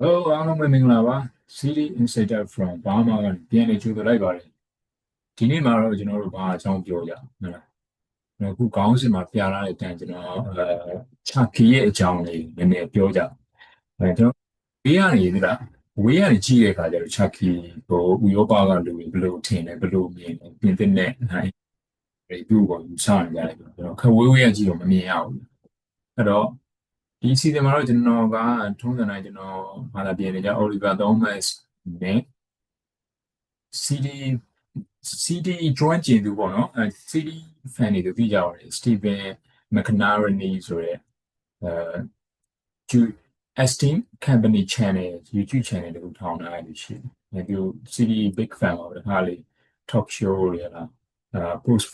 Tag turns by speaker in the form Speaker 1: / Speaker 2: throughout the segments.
Speaker 1: ဟိုအားလုံးပဲမင်္ဂလာပါ CD Insider from Burma ကနေပြန်နေကြိုးလိုက်ပါတယ်ဒီနေ့မှာတော့ကျွန်တော်တို့ဘာအကြောင်းပြောကြဟုတ်လားအခုခေါင်းစဉ်မှာပြလာတဲ့အတိုင်းကျွန်တော်အဲချာကီရဲ့အကြောင်းလေးနည်းနည်းပြောကြအဲကျွန်တော်ဘေးကနေဒီလားဝေးကနေကြည့်တဲ့အခါကျတော့ချာကီကိုဥရောပကလူတွေဘယ်လိုထင်လဲဘယ်လိုမြင်လဲပြင်သစ်နဲ့အဲသူ့ကိုယူဆနေကြတယ်ကျွန်တော်ခဝေးဝေးကကြည့်တော့မမြင်ရဘူးအဲ့တော့ ဒီစီဇန်မှာတော့ကျွန်တော်ကထုံးစံတိုင်းကျွန်တော်ဘာသာပြင်နေကြ Oliver Thomas နဲ့ CD CD join ကျင်သူပေါ့နော်အဲ CD fan တွေသိကြပါတယ် Steven McNarney ဆိုတဲ့အဲ Esteem Company Channel YouTube channel တခုထောင်ထားရရှိတယ်။ဒီ CD big fan ပါပဲ။ဒါလေး talk show တွေလားအဲ post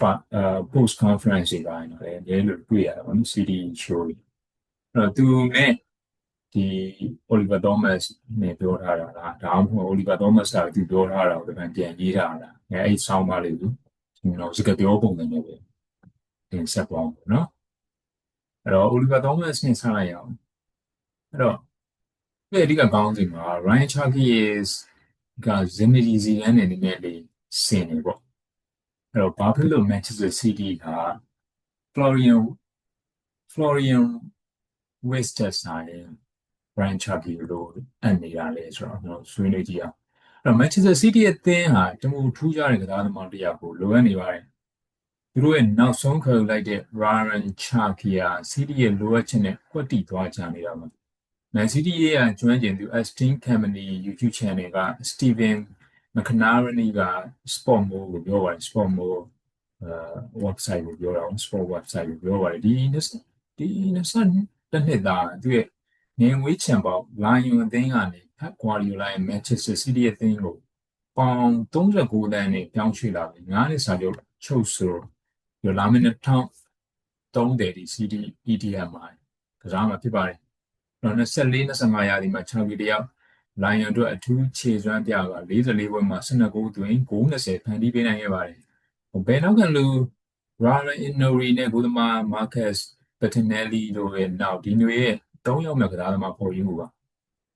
Speaker 1: post conference တွေပိုင်းတော့လည်းအများကြီးတွေ့ရတာပေါ့နော် CD show တွေအဲ့ တော့သူနဲ့ဒီ Oliver Thomas နဲ့ပြောထားတာလားဒါမှမဟုတ် Oliver Thomas ကသူပြောထားတာကိုပြန်ရေးထားတာအဲအဲ့ဆောင်းပါလေးကိုကျွန်တော်စကားပြောပုံနဲ့ပဲတင်ဆက်ပါအောင်နော်အဲ့တော့ Oliver Thomas နဲ့ဆက်လိုက်ရအောင်အဲ့တော့ဒီအဓိကကောင်းစဉ်မှာ Ryan Chucky is က Zinedine Zidane နဲ့နည်းနည်းလေးဆင်နေပေါ့အဲ့တော့ဘာဖြစ်လို့ Manchester City က Florian Florian wasted ဆိုင် branch Chucky လို့အပ်နေတာလေဆိုတော့ကျွန်တော်ဆွေးနွေးကြည့်အောင်အဲ့တော့ Manchester City ရဲ့အသင်းဟာတမူထူးခြားတဲ့ကစားသမားတစ်ယောက်ကိုလိုအပ်နေပါတယ်သူတို့ရဲ့နောက်ဆုံးခေါ်လိုက်တဲ့ Ryan Chucky ဟာ City ရဲ့လိုအပ်ချက်နဲ့ကွက်တီသွားကြနေတာပါ Man City ရဲ့ကျွမ်းကျင်သူ Aston Company YouTube channel က Steven McNarney က Sport Mode ကိုပြောပါတယ် Sport Mode အဲ website ကိုပြောတာ Sport website ကိုပြောပါတယ်ဒီဒီ20 တစ်နှစ်သားသူရဲ့ငင်ဝေးချန်ပေါက်လာယွန်အသင်းကနေဖက်ကွာဒီယိုလာရဲ့မန်ချက်စတာစီးတီးအသင်းကိုပေါင်39တန်းနဲ့ပြောင်းရွှေ့လာပြီး9နှစ်စာချုပ်ချုပ်ဆိုရလာမင်း2030ဒီ CD EDM မှာကစားမှာဖြစ်ပါတယ်။တော့24 25ရာသီမှာချာဂီတယောက်လိုင်ယွန်တို့အထူးခြေစွမ်းပြက44ပွဲမှာ12ဂိုးသွင်းဂိုး20ဖန်တီးပေးနိုင်ခဲ့ပါတယ်။ဘယ်နောက်ကလူ Ryan Inori နဲ့ဂိုးသမား Marcus Bettinelli တို့ရဲ့နောက်ဒီမျိုးရဲ့၃ယောက်မြောက်ကစားသမားပေါ်ရင်းမှုပါ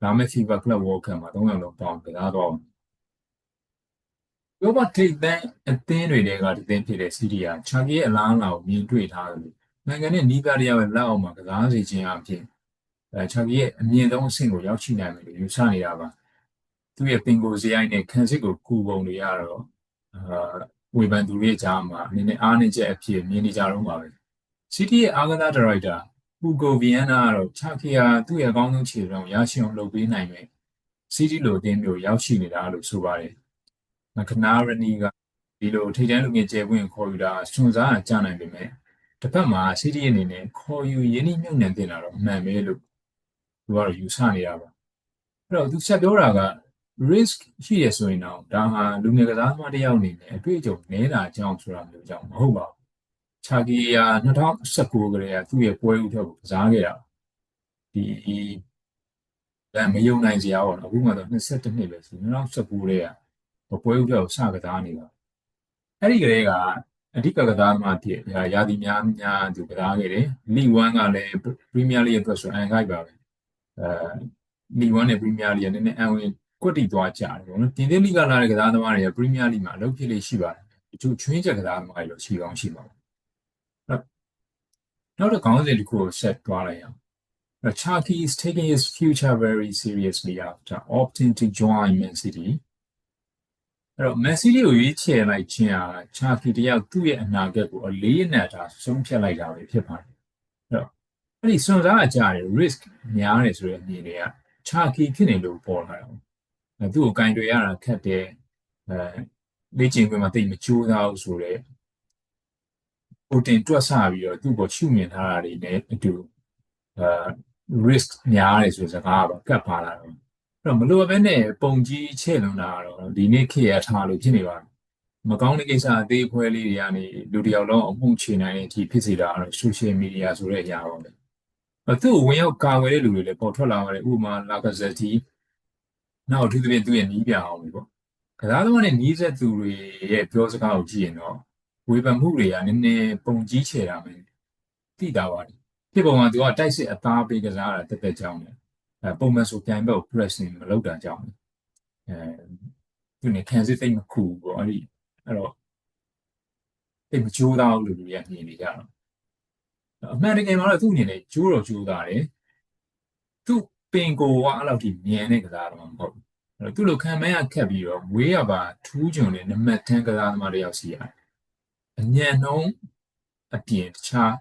Speaker 1: လာမယ့် FIFA Club World Cup မှာ၃ယောက်လုံးပေါင်းကစားတော့ရောဘထိတ်တန်းအသင်းတွေတဲကဒီသင်းဖြစ်တဲ့စီးရီးယားချာကီရဲ့အလားအလာကိုမြင်တွေ့ထားတယ်နိုင်ငံနဲ့နီးပါးတရားရဲ့လက်အောက်မှာကစားစီခြင်းအဖြစ်အဲချာကီရဲ့အမြင့်ဆုံးအဆင့်ကိုရောက်ရှိနိုင်မယ်လို့ယူဆနေတာပါသူ့ရဲ့ပင်ကိုစရိုက်နဲ့ခံစစ်ကိုကူပုံတွေရတော့အာဝေဖန်သူတွေကြားမှာအနေနဲ့အားနည်းချက်အဖြစ်မြင်နေကြတော့ပါပဲ စီးတီးရဲ့အားကစားဒါရိုက်တာဟူဂိုဗီယန်နာကတော့ချာကီယာသူ့ရဲ့အကောင်းဆုံးခြေစွမ်းရရှိအောင်လုပ်ပေးနိုင်မယ်စီးတီးလိုအသင်းမျိုးရောက်ရှိနေတာလို့ဆိုပါတယ်မကနာရနီကဒီလိုထိတ်တန်းလူငယ်ကျယ်ပွင့်ခေါ်ယူတာစွန့်စားကြနိုင်ပေမဲ့တစ်ဖက်မှာစီးတီးအနေနဲ့ခေါ်ယူရင်းနှီးမြှုပ်နှံတင်တာတော့အမှန်ပဲလို့သူကတော့ယူဆနေတာပါအဲ့တော့သူဆက်ပြောတာက risk ရှိရဆိုရင်တော့ဒါဟာလူငယ်ကစားသမားတစ်ယောက်အနေနဲ့အတွေ့အကြုံနည်းတာကြောင့်ဆိုတာမျိုးကြောင့်မဟုတ်ပါဘူး ချာကီယာ2019ကလေးကသူ့ရဲ့ပွဲဥထက်ကိုကစားခဲ့တာဒီအဲမယုံနိုင်စရာပေါ့နော်အခုမှတော့22နှစ်ပဲဆို2019လေးကပွဲဥထက်ကိုစကစားနေတာအဲ့ဒီကလေးကအဓိကကစားသမားဖြစ်ရာသီများများသူကစားခဲ့တယ်လီ1ကလည်းပရီးမီးယားလိအတွက်ဆိုအန်ခိုက်ပါပဲအဲလီ1နဲ့ပရီးမီးယားလိကနည်းနည်းအန်ဝင်ကွက်တီသွားကြတယ်ပေါ့နော်တင်သေးလိကလာတဲ့ကစားသမားတွေကပရီးမီးယားလိမှာအလုပ်ဖြစ်လေးရှိပါတယ်တချို့ချွင်းချက်ကစားသမားတွေလို့ရှိကောင်းရှိပါဘူး နောက်တစ်ခေါင်းစဉ်တစ်ခုကိုဆက်သွားလိုက်အောင် Chucky is taking his future very seriously after opting to join Man City အဲ့တော့ Man City ကိုရွေးချယ်လိုက်ခြင်းဟာ Chucky တယောက်သူ့ရဲ့အနာဂတ်ကိုအလေးအနက်ထားဆုံးဖြတ်လိုက်တာပဲဖြစ်ပါတယ်အဲ့တော့အဲ့ဒီစွန့်စားအကြတဲ့ risk များတယ်ဆိုတဲ့အနေနဲ့က Chucky ဖြစ်နေလို့ပေါ်လာတာအဲ့သူ့ကိုကင်တွေရတာခက်တယ်အဲလေ့ကျင့်ခွင့်မှာတိတ်မကြိုးစားဘူးဆိုတော့ကို တင်တွက်ဆပြီးတော့သူ့ကိုရှုမြင်ထားတာတွေနဲ့အတူအဲ risk များတယ်ဆိုတဲ့စကားပါကတ်ပါလာတော့အဲ့တော့မလိုအပ်ပဲနဲ့ပုံကြီးချဲ့လွန်တာတော့ဒီနေ့ခေတ်ရထားလို့ဖြစ်နေပါမကောင်းတဲ့ကိစ္စအသေးဖွဲလေးတွေကနေလူတယောက်လုံးအမှုချေနိုင်တဲ့အထိဖြစ်စေတာကတော့ social media ဆိုတဲ့အရာပါပဲအဲသူ့ဝင်ရောက်ကာဝယ်တဲ့လူတွေလည်းပေါ်ထွက်လာပါတယ်ဥပမာလာကဇက်တီနောက်အထူးသဖြင့်သူ့ရဲ့နီးပြအောင်ပြီပေါ့ကစားသမားနဲ့နီးစပ်သူတွေရဲ့ပြောစကားကိုကြည့်ရင်တော့ ဝေဖန်မှုတွေကနည်းနည်းပုံကြီးချေတာပဲသိတာပါတယ်ဖြစ်ပုံကသူကတိုက်စစ်အသားပေးကစားတာတက်တက်ကြောင်းတယ်အဲပုံမှန်ဆိုပြိုင်ဘက်ကို pressing မလုပ်တာကြောင့်အဲသူနေခံစစ်သိမ့်မခုဘူးပေါ့အဲ့ဒီအဲ့တော့တိတ်မကြိုးသားဘူးလို့လူတွေကမြင်နေကြတော့အမှန်တကယ်မှာတော့သူ့အနေနဲ့ကြိုးတော့ကြိုးသားတယ်သူ့ပင်ကိုကအဲ့လောက်ထိမြင်တဲ့ကစားတော့မဟုတ်ဘူးအဲ့တော့သူ့လိုခံမရခက်ပြီးတော့ဝေးရပါထူးချွန်တဲ့နမတ်တန်းကစားသမားတယောက်စီရတယ် အညံ့နှုံးအပြင်တခြား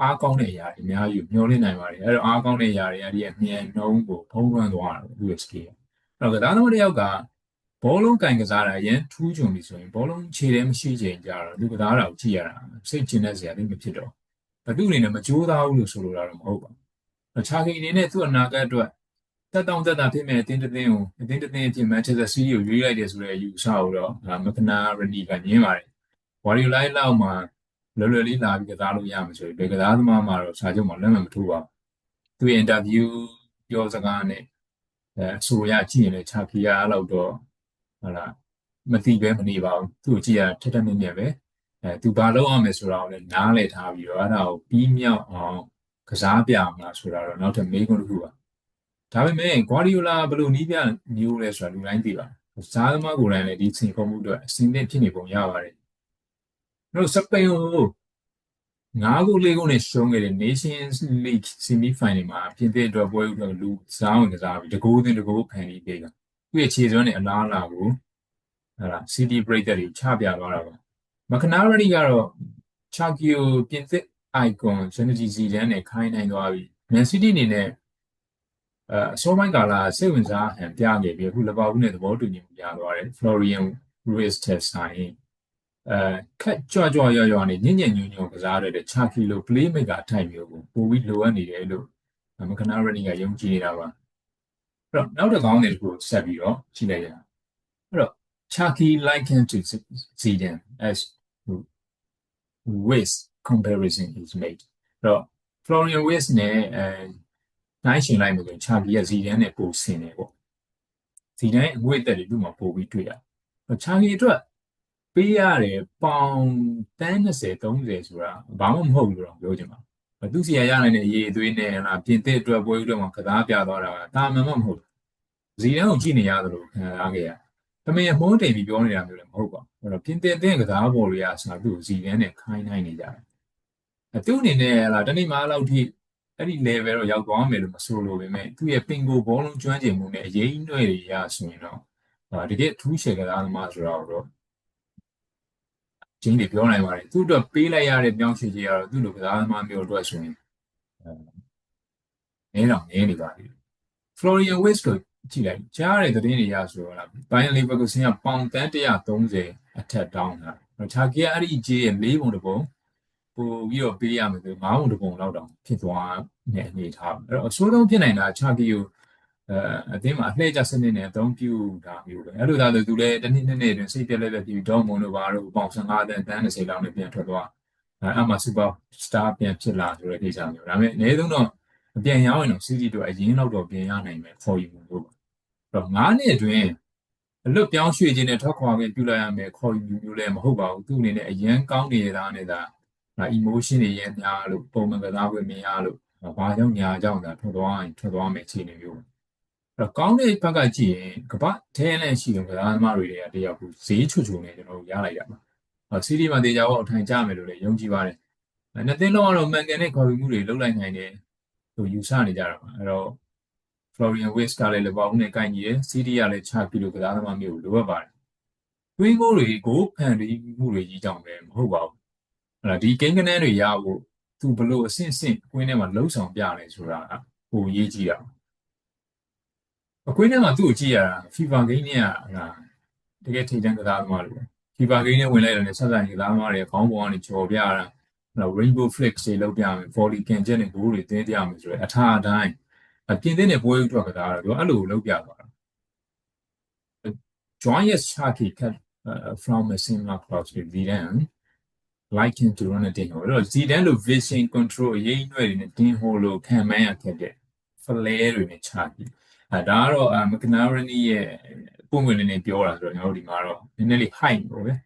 Speaker 1: အားကောင်းတဲ့အရာတွေအများကြီးမျောလင့်နိုင်ပါတယ်အဲ့တော့အားကောင်းတဲ့အရာတွေအဲ့ဒီအမြန်နှုံးကိုဖုံးလွှမ်းသွားတာသူ့ရဲ့ skill အဲ့တော့ကစားသမားတယောက်ကဘောလုံးကင်ကစားတာအရင်ထူးချွန်ပြီဆိုရင်ဘောလုံးခြေထဲမရှိချိန်ကြတော့သူကစားတာကိုကြည့်ရတာစိတ်ကျဉ်တဲ့စရာတိတ်မဖြစ်တော့ဘသူအနေနဲ့မကြိုးစားဘူးလို့ဆိုလိုတာတော့မဟုတ်ပါဘူးခြားကိအနေနဲ့သူ့အနာဂတ်အတွက်တက်တောင့်တက်တာဖြစ်မဲ့အတင်းတင်းကိုအတင်းတင်းအဖြစ် Manchester City ကိုရွေးလိုက်တယ်ဆိုတဲ့အယူအဆကိုတော့မကနာရနီကညင်းပါတယ် ဝါရီလိုင်းလောက်မှာလွယ်လွယ်လေးလာပြီးကစားလို့ရမှာဆိုရင်ဘယ်ကစားသမားမှတော့စာချုပ်မှာလက်မှတ်မထိုးပါဘူးသူ့ interview ပြောစကားနဲ့အဲဆိုရကြည့်ရင်လည်းချာကီယာအဲ့လောက်တော့ဟုတ်လားမသိပဲမနေပါဘူးသူ့ကိုကြည့်ရထက်ထက်မြက်မြက်ပဲအဲသူဘာလုပ်အောင်လဲဆိုတာကိုလည်းနားလည်ထားပြီးတော့အဲ့ဒါကိုပြီးမြောက်အောင်ကစားပြမလားဆိုတာတော့နောက်ထပ်မေးခွန်းတစ်ခုပါဒါပေမဲ့ဂွာဒီယိုလာဘယ်လိုနီးပြမျိုးလဲဆိုတာလူတိုင်းသိပါကစားသမားကိုယ်တိုင်လည်းဒီစင်ခုံမှုအတွက်အစင်းသင့်ဖြစ်နေပုံရပါတယ် တို့စပိန်ကိုငါးခုလေးခုနဲ့ရှုံးခဲ့တဲ့ Nations League Semi Final မှာပြင်သစ်အတွက်ပွဲဥအတွက်လူစားဝင်ကစားပြီးတကူးသင်းတကူးဖန်ပြီးပေးတာသူ့ရဲ့ခြေစွမ်းနဲ့အလားအလာကိုဟလာ City Breaker တွေချပြသွားတာပါမခနာရနီကတော့ Chakio ပြင်သစ် icon Zinedine Zidane နဲ့ခိုင်းနိုင်သွားပြီ Man City အနေနဲ့အဲအစောပိုင်းကာလစိတ်ဝင်စားဟန်ပြခဲ့ပြီးအခုလပါဘူးနဲ့သဘောတူညီမှုရသွားတယ် Florian Ruiz တက်ဆိုင် အဲခက်ကြွကြွရွရွနေညဉ့်ညဉ့်ညွညွကစားရတဲ့ချာကီလို play maker အထိုက်မျိုးကိုပိုပြီးလိုအပ်နေတယ်လို့မကနာရနီကယုံကြည်နေတာပါအဲ့တော့နောက်တစ်ကောင်းတွေတခုဆက်ပြီးတော့ကြည့်လိုက်ရအောင်အဲ့တော့ Chucky likened to Zidane as with comparison is made အဲ့တော့ Florian Wirtz နဲ့အဲနိုင်ရှင်လိုက်မယ်ဆိုရင် Chucky ရဲ့ Zidane နဲ့ပိုဆင်တယ်ပေါ့ Zidane အငွေ့သက်တွေသူ့မှာပိုပြီးတွေ့ရ Chucky အတွက် ပေးရတယ်ပေါင်တန်း20 30ဆိုတာဘာမှမဟုတ်ဘူးလို့ပြောချင်ပါသူစီရရနိုင်တဲ့အရေးအသွေးနဲ့လားပြင်သစ်အတွက်ပွဲဥအတွက်မှာကစားပြသွားတာကတာမန်မှမဟုတ်ဘူးဇီဒန်ကိုကြည့်နေရသလိုခံစားခဲ့ရတမင်မုန်းတိမ်ပြီးပြောနေတာမျိုးလည်းမဟုတ်ပါဘူးအဲ့တော့ပြင်သစ်အသင်းကစားပေါ်တွေကဆိုသူ့ဇီဒန်နဲ့ခိုင်းနိုင်နေကြတယ်အသူ့အနေနဲ့လားတနေ့မှလောက်ထိအဲ့ဒီ level တော့ရောက်သွားမယ်လို့မဆိုလိုပေမဲ့သူ့ရဲ့ပင်ကိုဘောလုံးကျွမ်းကျင်မှုနဲ့အရေးအနှွဲ့တွေရဆိုရင်တော့တကယ်ထူးချယ်ကစားသမားဆိုတော့ ချင်းတွေပြောနိုင်ပါတယ်သူ့အတွက်ပေးလိုက်ရတဲ့ပြောင်းရွှေ့ကြီးကတော့သူ့လိုကစားသမားမျိုးအတွက်ဆိုရင်အဲတော့နည်းနေပါလိမ့် Florian Wirtz ကိုကြည့်လိုက်ကြားရတဲ့သတင်းတွေရဆိုတော့လား Bayern Leverkusen ကပေါင်တန်း130အထက်တောင်းတာချာကီကအဲ့ဒီကြေးရဲ့၄ပုံတစ်ပုံပို့ပြီးတော့ပေးရမယ်ဆို၅ပုံတစ်ပုံလောက်တောင်ဖြစ်သွားတဲ့အနေထားအဲ့တော့အဆိုးဆုံးဖြစ်နိုင်တာချာကီကို အဲအသင်းမှာအလှည့်ကျစနစ်နဲ့အသုံးပြုတာမျိုးပဲအဲ့လိုသာဆိုသူလည်းတစ်နှစ်နှစ်နှစ်အတွင်းစိတ်ပြက်လက်ပြပြီးဒေါမွန်တို့ဘာတို့ပေါင်15တန်းတန်း30လောက်နဲ့ပြန်ထွက်သွားအဲအမှစူပါစတာပြန်ဖြစ်လာဆိုတဲ့ကိစ္စမျိုးဒါပေမဲ့အနည်းဆုံးတော့အပြန်ရောင်းရင်တော့စီးစီးတို့အရင်လောက်တော့ပြင်ရနိုင်မယ်ခေါ်ယူမှုလို့အဲ့တော့9နှစ်အတွင်းအလွတ်ပြောင်းရွှေ့ခြင်းနဲ့ထွက်ခွာခွင့်ပြုလိုက်ရမယ်ခေါ်ယူမျိုးလည်းမဟုတ်ပါဘူးသူ့အနေနဲ့အရန်ကောင်းနေတာနဲ့ဒါ emotion တွေရများလို့ပုံမှန်ကစားခွင့်မရလို့ဘာကြောင့်ညာကြောင့်ဒါထွက်သွားရင်ထွက်သွားမယ်အခြေအနေမျိုးအဲ့ တော့ကောင်းတဲ့ဘက်ကကြည့်ရင်ကပတ်ထဲနဲ့ရှိတဲ့ကစားသမားတွေတွေကတယောက်ကိုဈေးချွတ်ချွတ်နဲ့ကျွန်တော်တို့ရလိုက်တာပါ။ဟောစီးရီမှာတေချာဘောအထိုင်ကြမယ်လို့လည်းယုံကြည်ပါတယ်။နှစ်သိန်းလုံးကတော့မှန်ကန်တဲ့ခေါ်ယူမှုတွေလုပ်လိုက်နိုင်တယ်လို့ယူဆနေကြတာပါ။အဲ့တော့ Florian Wirtz ကလည်းလပောင်းနဲ့ကိုင်ကြီးတယ်စီးရီကလည်းချကီလိုကစားသမားမျိုးလိုအပ်ပါတယ်။တွင်းကိုတွေကိုဖန်တီးမှုတွေကြီးကြောင့်ပဲမဟုတ်ပါဘူး။အဲ့ဒါဒီကိန်းကနန်းတွေရဖို့သူဘလို့အဆင့်ဆင့်ကွင်းထဲမှာလှုပ်ဆောင်ပြတယ်ဆိုတာကဟိုရေးကြည့်တာပါ အကွင်းထဲမှာသူ့ကိုကြည့်ရတာ FIFA game နဲ့ဟာတကယ်ထိတ်တန့်ကစားသမားတွေ FIFA game နဲ့ဝင်လိုက်တယ်ဆက်ဆိုင်ကစားသမားတွေခေါင်းပေါ်ကနေကြော်ပြရတာနော် rainbow flicks တွေလုပ်ပြမယ် volley ကန်ချက်နဲ့ goal တွေတင်းပြမယ်ဆိုတော့အထာအတိုင်းအပြင်သင်းနဲ့ပွဲဥထွက်ကစားတာသူအဲ့လိုလုပ်ပြသွားတာ Joyous Sharky cut uh, from a similar class with Zidane like him to run a team အဲ့တော့ Zidane လို့ vision control အရေးအနှွဲ့တွေနဲ့ team ဟိုလိုခံမှန်းရခဲ့တဲ့ flare တွေနဲ့ Sharky အဲဒါကတော့မကနာရနီရဲ့ပုံမှန်နေနေပြောတာဆိုတော့ကျွန်တော်တို့ဒီမှာတော့နည်းနည်းလေး high ပေါ့ဗျာ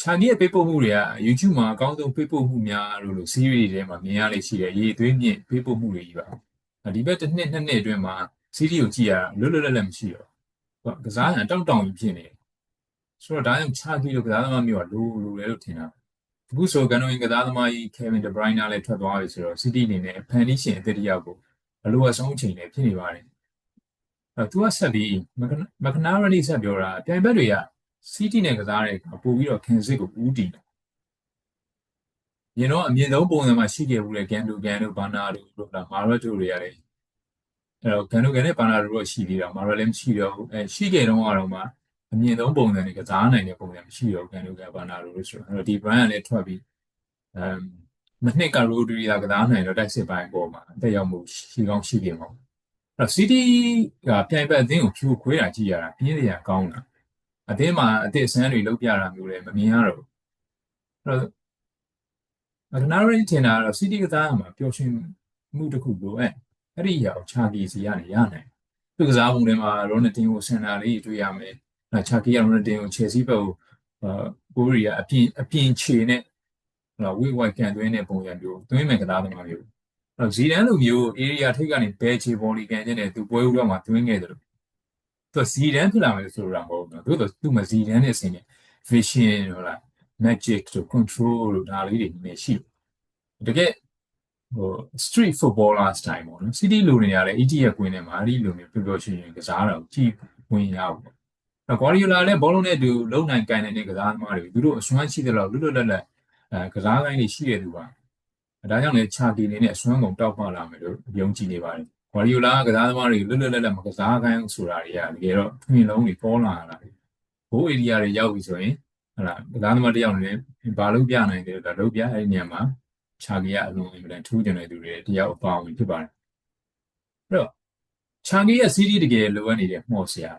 Speaker 1: ချာနီရဲ့ပေးပို့မှုတွေက YouTube မှာအကောင်းဆုံးပေးပို့မှုများလို့လို့ series တွေထဲမှာမြင်ရလိမ့်ရှိတယ်ရေးသွေးမြင့်ပေးပို့မှုတွေကြီးပါဒီဘက်တစ်နှစ်နှစ်နှစ်အတွင်းမှာစီးတီကိုကြည့်ရတာလွတ်လွတ်လပ်လပ်မရှိတော့ဘူးကစားရတောက်တောင်ကြီးဖြစ်နေတယ်ဆိုတော့ဒါကြောင့်ချာကီလိုကစားသမားမျိုးကလိုလိုလဲလို့ထင်တာအခုဆိုကန်နိုဝင်ကစားသမားကြီး Kevin De Bruyne လည်းထွက်သွားပြီဆိုတော့ City အနေနဲ့ဖန်တီးရှင်အသစ်တယောက်ကိုအလိုအဆုံးအချိန်နဲ့ဖြစ်နေပါတယ် အဲသူကဆက်ပြီးမကနာရလီဆက်ပြောတာပြိုင်ဘက်တွေက City နဲ့ကစားတဲ့ပို့ပြီးတော့ခင်စစ်ကိုဦးတည်တယ်။ရင်တော့အမြင့်ဆုံးပုံစံမှာရှိခဲ့ဘူးလေကန်ဒူကန်တို့ဘာနာတို့တို့လားမာရက်တို့တွေရတယ်။အဲတော့ကန်ဒူကန်နဲ့ဘာနာတို့တော့ရှိသေးတာမာရက်လည်းမရှိတော့ဘူး။အဲရှိခဲ့တော့ကတော့မှအမြင့်ဆုံးပုံစံတွေကစားနိုင်တဲ့ပုံစံမရှိတော့ကန်ဒူကန်ဘာနာတို့လို့ဆိုတော့အဲတော့ဒီ brand ကလည်းထွက်ပြီးအမ်မနှစ်ကရိုဒရီယာကစားနိုင်တော့တိုက်စစ်ပိုင်းပေါ်မှာအသက်ရောက်မှုရှိကောင်းရှိခဲ့မှာ။အဲ့ တော့ City ကပြိုင်ဘက်အသင်းကိုဖြိုခွဲတာကြည့်ရတာပြင်းစရာကောင်းတာ။အသင်းမှာအသစ်အဆန်းတွေလုပ်ပြတာမျိုးလည်းမမြင်ရတော့ဘူးအဲ့တော့မကနာရီထင်တာကတော့စီတီကစားမှာပျော်ရွှင်မှုတစ်ခုလိုအပ်အဲ့ဒီရောက်ချာကီစီကနေရနိုင်သူကစားပုံတွေမှာရိုနတင်ကိုစင်တာလေးတွေ့ရမယ်ချာကီကရိုနတင်ကိုချယ်ဆီဘက်ကိုကိုရီးယားအပြင်အပြင်ခြေနဲ့ဟလာဝိဝိုက်ကန်သွင်းတဲ့ပုံစံမျိုးသွင်းမယ်ကစားသမားမျိုး အဲ့ဇီဒန်လိုမျိုး area ထိပ်ကနေဘဲချေဘော်လီကန်ခြင်းနဲ့သူပွဲဦးတော့မှသွင်းခဲ့တယ်လို့သူဇီဒန်ဖြစ်လာမယ်ဆိုတာမဟုတ်ဘူး။သူတို့သူမဇီဒန်နဲ့ဆင်နေ vision ဟိုလား magic တို့ control တို့ဒါလေးတွေနည်းရှိတကယ်ဟို street footballer style ပေါ့နော် city လူတွေရတယ် ETF ကွင်းထဲမှာအဲ့ဒီလိုမျိုးပျော်ပျော်ရွှင်ရွှင်ကစားတာကိုကြည့်ဝင်ရအောင်ပေါ့။ကွာဒီယိုလာလည်းဘောလုံးနဲ့တူလုံနိုင်ကန်နေတဲ့ကစားသမားတွေသူတို့အစွမ်းရှိတဲ့လောက်လွတ်လွတ်လပ်လပ်အဲကစားကိုင်းတွေရှိရသူပါ။ ဒါကြောင့်လည်းခြာကီနေနဲ့အစွမ်းကုန်တောက်ပလာမယ်လို့ယုံကြည်နေပါတယ်ဂွာဒီယိုလာကစားသမားတွေလွတ်လွတ်လပ်လပ်မကစားခိုင်းဆိုတာတွေကတကယ်တော့ထွင်လုံးတွေပေါ်လာတာဘိုးဧရိယာတွေရောက်ပြီဆိုရင်ဟလာကစားသမားတယောက်နဲ့ဘာလို့ပြနိုင်တယ်ဒါလို့ပြအဲ့ဒီနေရာမှာခြာကီရအလုံးအင်မတန်ထူးကြတဲ့သူတွေတယောက်အပေါင်းဖြစ်ပါတယ်အဲ့တော့ခြာကီရစီးတီးတကယ်လိုအပ်နေတဲ့မှော်ဆရာ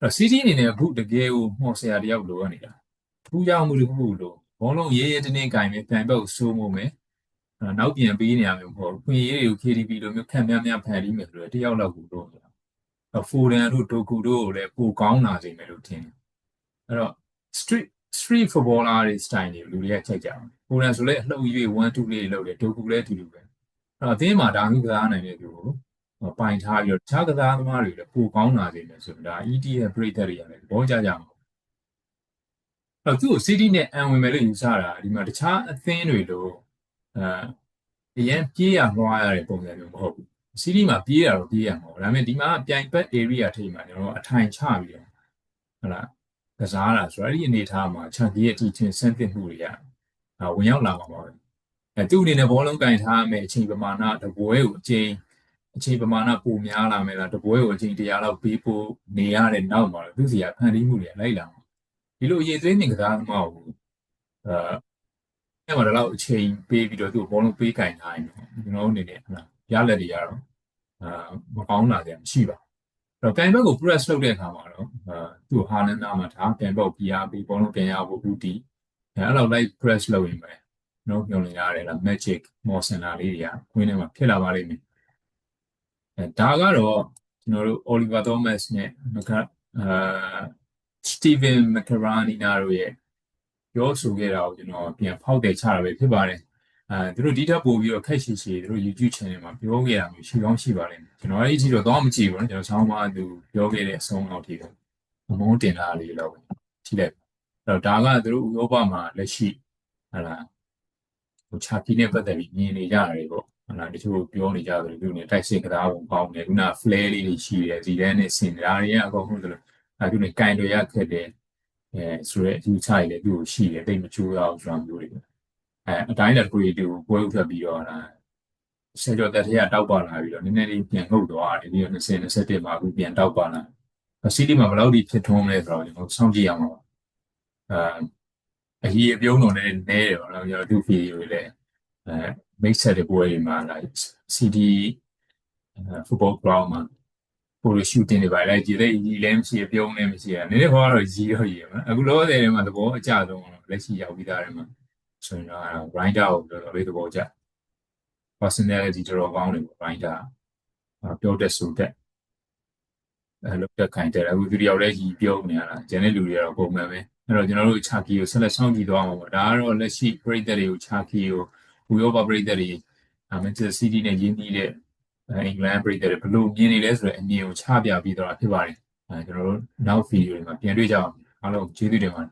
Speaker 1: အဲ့စီးတီးအနေနဲ့အခုတကယ်ကိုမှော်ဆရာတယောက်လိုအပ်နေတာထူးခြားမှုတစ်ခုလို့ ဘောလုံးရေးရေးတင်းတင်းကင်ပဲပြန်ဘက်ကိုစိုးမိုးမယ်နောက်ပြန်ပေးနေရမျိုးမဟုတ်ဘူးခွင့်ရေးတွေကို KDB လိုမျိုးခံများများဖန်တီးမယ်ဆိုတော့တယောက်လောက်ကိုတော့ဖိုရန်တို့ဒိုကူတို့ကိုလည်းပိုကောင်းလာစေမယ်လို့ထင်တယ်အဲ့တော့ street street footballer တွေ style တွေလူတွေကချိန်ကြအောင်ဖိုရန်ဆိုလည်းအလှုပ်ရွေး1 2လေးလုပ်တယ်ဒိုကူလည်းအတူတူပဲအဲ့တော့အသင်းမှာဒါမျိုးကစားနိုင်တဲ့သူကိုပိုင်ထားပြီးတော့တခြားကစားသမားတွေလည်းပိုကောင်းလာစေမယ်ဆိုတော့ဒါ ETF ပရိသတ်တွေကလည်းဘောကြကြမှာအဲ့ တော့သူ့ကို CD နဲ့အံဝင်မယ်လို့ယူဆတာဒီမှာတခြားအသင်းတွေလို့အဲအရင်ပြေးရလွှားရတဲ့ပုံစံမျိုးမဟုတ်ဘူးစီးရီးမှာပြေးရတော့ပြေးရမှာပေါ့ဒါပေမဲ့ဒီမှာပြိုင်ဘက် area ထိပ်မှာကျွန်တော်အထိုင်ချပြီးတော့ဟုတ်လားကစားတာဆိုတော့အဲ့ဒီအနေထားမှာချန်ကြီးရဲ့အတီချင်းစမ်းသစ်မှုတွေကဝင်ရောက်လာမှာပါပဲအဲသူ့အနေနဲ့ဘောလုံးကင်ထားမယ်အချိန်ပမာဏတပွဲကိုအချိန်အချိန်ပမာဏပိုများလာမယ်လားတပွဲကိုအချိန်100လောက်ပေးဖို့နေရတဲ့နောက်မှာသူစီကဖန်တီးမှုတွေလိုက်လာမှာ ဒီလိုအရေးသွေးနေကစားသမားကိုအဲအဲ့မှာတော့အချိန်ပေးပြီးတော့သူ့ဘောလုံးပေးကင်ထားရင်ကျွန်တော်အနေနဲ့ဟလာရလက်တွေကတော့အာမကောင်းလာကြမရှိပါအဲ့တော့ကန်ဘက်ကို press လုပ်တဲ့အခါမှာတော့အာသူ့ဟာလန်နာမှာထားကန်ဘက်ကို PR ပေးဘောလုံးပြန်ရဖို့ဦးတီအဲ့လောက် live press လုပ်ရင်ပဲနော်ပြောနေရတယ်လား magic motion လာလေးတွေကခွင်းထဲမှာဖြစ်လာပါလိမ့်မယ်အဲဒါကတော့ကျွန်တော်တို့ Oliver Thomas နဲ့မကအာ Steven McCarani နာတို့ရဲ့ပြောဆိုခဲ့တာကိုကျွန်တော်ပြန်ဖောက်တယ်ချတာပဲဖြစ်ပါတယ်အဲသူတို့ဒီထက်ပိုပြီးတော့ခက်ရှိရှိသူတို့ YouTube channel မှာပြောခဲ့တာမျိုးရှိကောင်းရှိပါလိမ့်မယ်ကျွန်တော်အဲ့ဒီကြီးတော့တော့မကြည့်ဘူးနော်ကျွန်တော်ဆောင်းပါသူပြောခဲ့တဲ့အဆုံးလောက်ထိတော့အမုန်းတင်လာလေးလောက်ပဲကြည့်လိုက်အဲ့တော့ဒါကသူတို့ဥရောပမှာလက်ရှိဟလာဟိုချာကီနဲ့ပတ်သက်ပြီးမြင်နေကြရတယ်ပေါ့ဟလာတချို့ပြောနေကြတယ်သူနေတိုက်စစ်ကစားပုံကောင်းတယ်ခုန flare လေးတွေရှိတယ်ဇီဒန်နဲ့ဆင်ဒါတွေကအကုန်လုံးသူတို့ အဲသူနေကင်တွေရခက်တယ်အဲဆိုရဲအယူချရည်လည်းသူ့ကိုရှိတယ်တိတ်မချိုးရအောင်ဆိုတာမျိုးတွေအဲအတိုင်းတစ်ခုတူပွဲဥထွက်ပြီးတော့ဒါဆယ်ကျော်တက်ထရတောက်ပါလာပြီးတော့နည်းနည်းလေးပြန်ငုတ်သွားတယ်ဒီ20 21မှာအခုပြန်တောက်ပါလာစီးတီမှာဘယ်လောက်ထိဖြစ်ထွန်းလဲဆိုတော့ကျွန်တော်စောင့်ကြည့်ရမှာပါအဲအကြီးအပြုံးတော်လည်းနဲတယ်ပေါ့နော်ကျွန်တော်သူ့ဗီဒီယိုတွေလည်းအဲမိတ်ဆက်တဲ့ပွဲတွေမှာလာ CD football ground မှာ ပိုလိုရှူတင်နေပါလိုက်ကြည့်တဲ့ရီလည်းမရှိပြုံးလည်းမရှိရနည်းနည်းခေါ်တော့ရီရောရီမှာအခုလောဆယ်ထဲမှာသဘောအကျဆုံးလက်ရှိရောက်ပြီးသားတယ်မှာဆိုရင်တော့ grinder ကိုတော်တော်လေးသဘောကျ personality တော်တော်ကောင်းတယ်ပေါ့ grinder ပြောတဲ့ဆိုတဲ့အဲလောက်တဲ့ခိုင်တဲ့အခုသူတယောက်လည်းကြီးပြုံးနေရတာကျန်တဲ့လူတွေကတော့ပုံမှန်ပဲအဲ့တော့ကျွန်တော်တို့ Chucky ကိုဆက်လက်ဆောင်ကြည့်သွားမှာပေါ့ဒါကတော့လက်ရှိပရိသတ်တွေကို Chucky ကိုဘူရောပါပရိသတ်တွေ Manchester City နဲ့ရင်းနှီးတဲ့ အဲအင်္ဂလန်ပြည်သက်တွေဘယ်လိုမြင်နေလဲဆိုတဲ့အမြင်ကိုချပြပြီးတော့ဖြစ်ပါတယ်အဲကျွန်တော်တို့နောက်ဗီဒီယိုတွေမှာပြန်တွေ့ကြအောင်အားလုံးကျေးဇူးတင်ပါတယ်